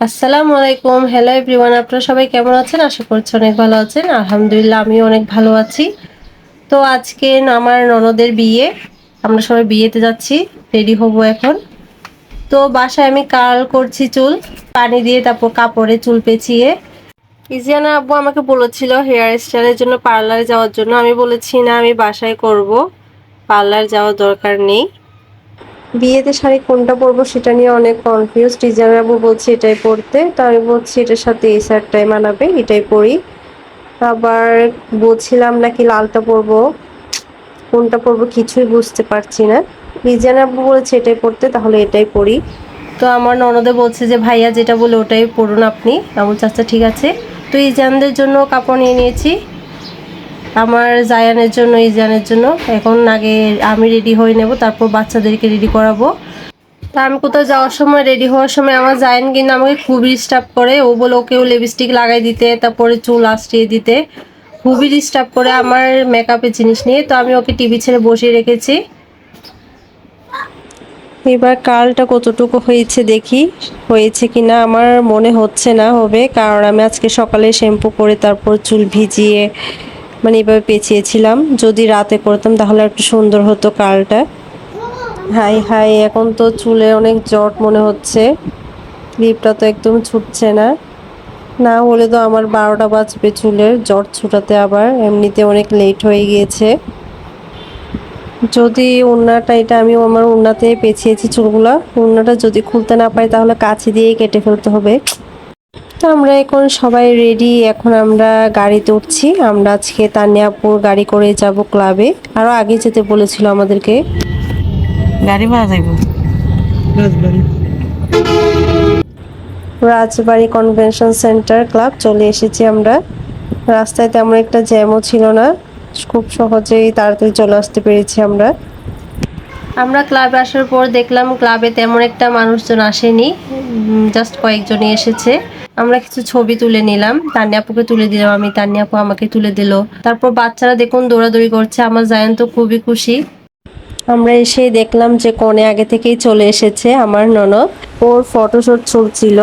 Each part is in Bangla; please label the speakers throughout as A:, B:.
A: আসসালামু আলাইকুম। হ্যালো এভরিওয়ান আপনারা সবাই কেমন আছেন? আশা করছি অনেক ভালো আছেন। আলহামদুলিল্লাহ, আমিও অনেক ভালো আছি। তো আজকে আমার ননদের বিয়ে। আমরা সবাই বিয়েতে যাচ্ছি রেডি হব এখন। তো বাসায় আমি কাল করছি চুল, পানি দিয়ে তারপর কাপড়ে চুল পেঁচিয়ে। ইজিয়ানা আব্বু আমাকে বলেছিল হেয়ার স্টাইলের জন্য পার্লারে যাওয়ার জন্য। আমি বলেছি, না, আমি বাসায় করব। পার্লার যাওয়ার দরকার নেই। বিয়েতে শাড়ি কোনটা পরবো সেটা নিয়ে অনেক কনফিউজ ডিজাইনার বাবু বলছে এটাই পরতে। তো আমি বলছি এটার সাথে এই শার্টটাই মানাবে, এটাই পরি। আবার বলছিলাম নাকি লালটা পরবো, কোনটা পরবো কিছুই বুঝতে পারছি না। ডিজাইনার বাবু বলেছে এটাই পরতে, তাহলে এটাই পরি। তো আমার ননদে বলছে যে, ভাইয়া, যেটা বলে ওটাই পরুন আপনি। আমি বলছি আচ্ছা ঠিক আছে। তো ইজানদের জন্য কাপড় নিয়ে নিয়েছি। আমার জায়ানের জন্য, ইজানের জন্য। এখন আগে আমি রেডি হয়ে নেব, তারপর বাচ্চাদেরকে রেডি করাবো। তা আমি কোথাও যাওয়ার সময় রেডি হওয়ার সময় আমার জায়ান কিন্তু আমাকে খুবই ডিস্টার্ব করে। ও বলে ওকেও লিপস্টিক লাগাই দিতে, তারপরে চুল আশ্রিয়ে দিতে। খুবই ডিস্টার্ব করে আমার মেকআপের জিনিস নিয়ে। তো আমি ওকে টিভি ছেড়ে বসিয়ে রেখেছি। এবার কালটা কতটুকু হয়েছে দেখি, হয়েছে কি না আমার মনে হচ্ছে না হবে। কারণ আমি আজকে সকালে শ্যাম্পু করে তারপর চুল ভিজিয়ে মানে এভাবে পেঁচিয়েছিলাম। যদি রাতে করতাম তাহলে একটু সুন্দর হতো কালটা। হাই হাই, এখন তো চুলে অনেক জট মনে হচ্ছে। ক্লিপটা তো একদম ছুটছে না। না হলে তো আমার বারোটা বাজবে চুলের জট ছুটাতে আবার। এমনিতে অনেক লেট হয়ে গিয়েছে। যদি উন্নাটা, এটা আমি আমার উন্নাতে পেঁচিয়েছি চুলগুলা। উন্নাটা যদি খুলতে না পারি তাহলে কাছে দিয়ে কেটে ফেলতে হবে। তো আমরা এখন সবাই রেডি এখন আমরা গাড়িতে উঠছি। আমরা আজকে তানিয়াপুর গাড়ি করে যাব ক্লাবে আরও আগে যেতে বলেছিল আমাদেরকে।
B: গাড়ি ভাড়া যাইব?
A: রাজবাড়ি। কনভেনশন সেন্টার ক্লাব চলে এসেছি আমরা। রাস্তায় তেমন একটা জ্যামও ছিল না। খুব সহজেই তাড়াতাড়ি চলে আসতে পেরেছি আমরা। আমরা ক্লাবে আসার পর দেখলাম ক্লাবে তেমন একটা মানুষজন আসেনি। জাস্ট কয়েকজনই এসেছে। আমরা কিছু ছবি তুলে নিলাম। তান্যাপুকে তুলে দিলাম, আমি তান্যাপু আমাকে তুলে দিল। তারপর বাচ্চারা দেখুন দৌড়াদৌড়ি করছে, আমার জায়ান তো খুবই খুশি। আমরা এসে দেখলাম যে কনে আগে থেকেই চলে এসেছে আমার ননদ। ওর ফটোশুট চলছিল।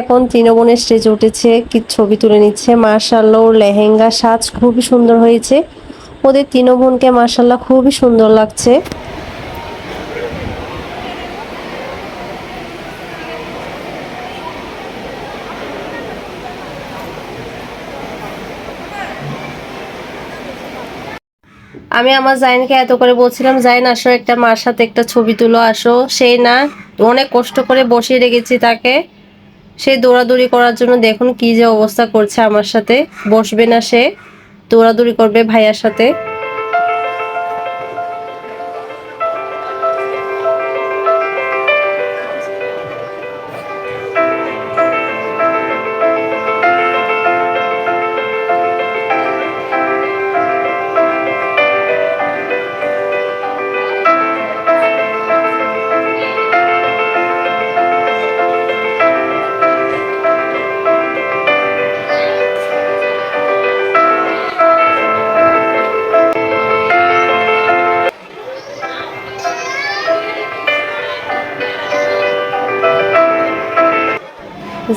A: এখন তৃণবনের স্টেজ উঠেছে, কি ছবি তুলে নিচ্ছে। মার্শাল্লাহ ওর লেহেঙ্গা সাজ খুবই সুন্দর হয়েছে। ওদের তিন বোনকে মার্শাল্লাহ খুবই সুন্দর লাগছে। আমি আমার জাইনকে এত করে বলছিলাম, জাইন, আসো, একটা মার সাথে একটা ছবি তুলো, আসো। সেই না, অনেক কষ্ট করে বসিয়ে রেখেছি তাকে। সে দৌড়াদৌড়ি করার জন্য দেখুন কি যে অবস্থা করছে আমার সাথে। বসবে না সে, দৌড়াদৌড়ি করবে ভাইয়ার সাথে।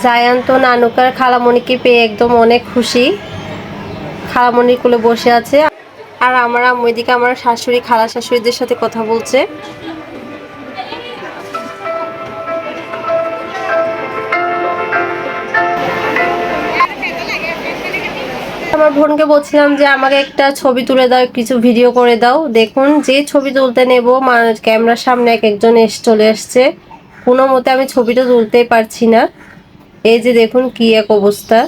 A: জায়ান তো নানুকার খালামণিকে পেয়ে একদম অনেক খুশি। খালামণির কোলে বসে আছে। আর আমার আম্মু এদিকে আমার শাশুড়ি, খালা শাশুড়িদের সাথে কথা বলছে। আমার বোনকে বলছিলাম যে, আমাকে একটা ছবি তুলে দাও, কিছু ভিডিও করে দাও। দেখুন, যে ছবি তুলতে নেব ক্যামেরার সামনে এক একজন এসে চলে এসছে। কোনো মতে আমি ছবিটা তুলতেই পারছি না। এই যে দেখুন কি এক অবস্থা।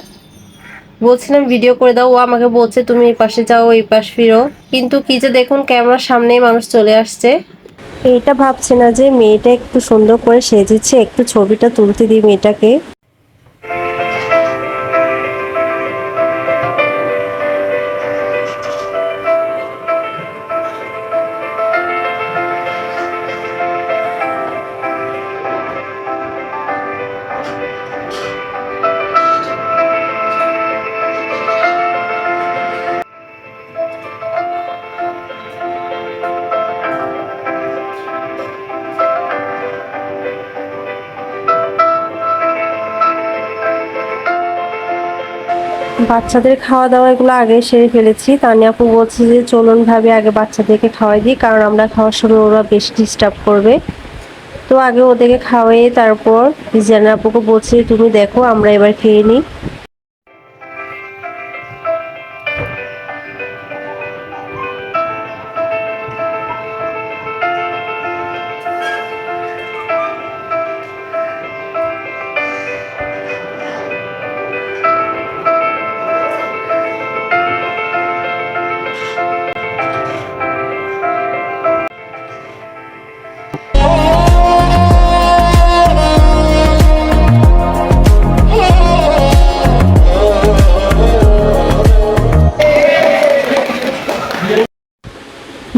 A: বলছিলাম ভিডিও করে দাও, ও আমাকে বলছে, তুমি এই পাশে যাও, এই পাশ ফিরো। কিন্তু কি যে দেখুন, ক্যামেরার সামনেই মানুষ চলে আসছে। এটা ভাবছে না যে মেয়েটা একটু সুন্দর করে সেজেছে, একটু ছবিটা তুলতে দিই মেয়েটাকে। বাচ্চাদের খাওয়া দাওয়া এগুলো আগে সেরে ফেলেছি। তানি আপু বলছে যে, চলুন ভাবে আগে বাচ্চাদেরকে খাওয়াই দিই, কারণ আমরা খাওয়ার সময় ওরা বেশ ডিস্টার্ব করবে। তো আগে ওদেরকে খাওয়াই, তারপর রিজানা আপুকে বলছি, তুমি দেখো, আমরা এবার খেয়ে নিই।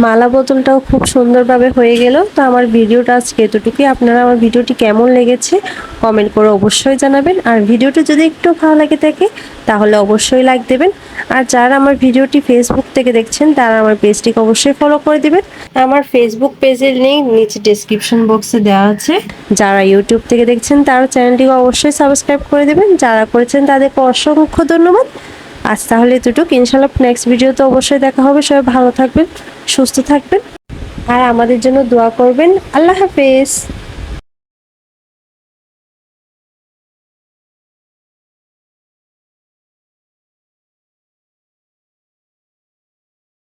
A: মালা বোতলটাও খুব সুন্দরভাবে হয়ে গেল। তো আমার ভিডিওটা আজকে এতটুকুই। আপনারা আমার ভিডিওটি কেমন লেগেছে কমেন্ট করে অবশ্যই জানাবেন। আর ভিডিওটি যদি একটু ভালো লাগে থাকে, তাহলে অবশ্যই লাইক দেবেন। আর যারা আমার ভিডিওটি ফেসবুক থেকে দেখছেন, তারা আমার পেজটিকে অবশ্যই ফলো করে দেবেন। আমার ফেসবুক পেজের লিঙ্ক নিচে ডেসক্রিপশন বক্সে দেওয়া আছে। যারা ইউটিউব থেকে দেখছেন, তারা চ্যানেলটিকে অবশ্যই সাবস্ক্রাইব করে দেবেন। যারা করেছেন, তাদেরকে অসংখ্য ধন্যবাদ। আজ তাহলে দুটুক ইনশাল্লাহ নেক্সট ভিডিওতে অবশ্যই দেখা হবে। সবাই ভালো থাকবেন, সুস্থ থাকবেন। আর আমাদের জন্য দোয়া করবেন। আল্লাহ হাফেজ।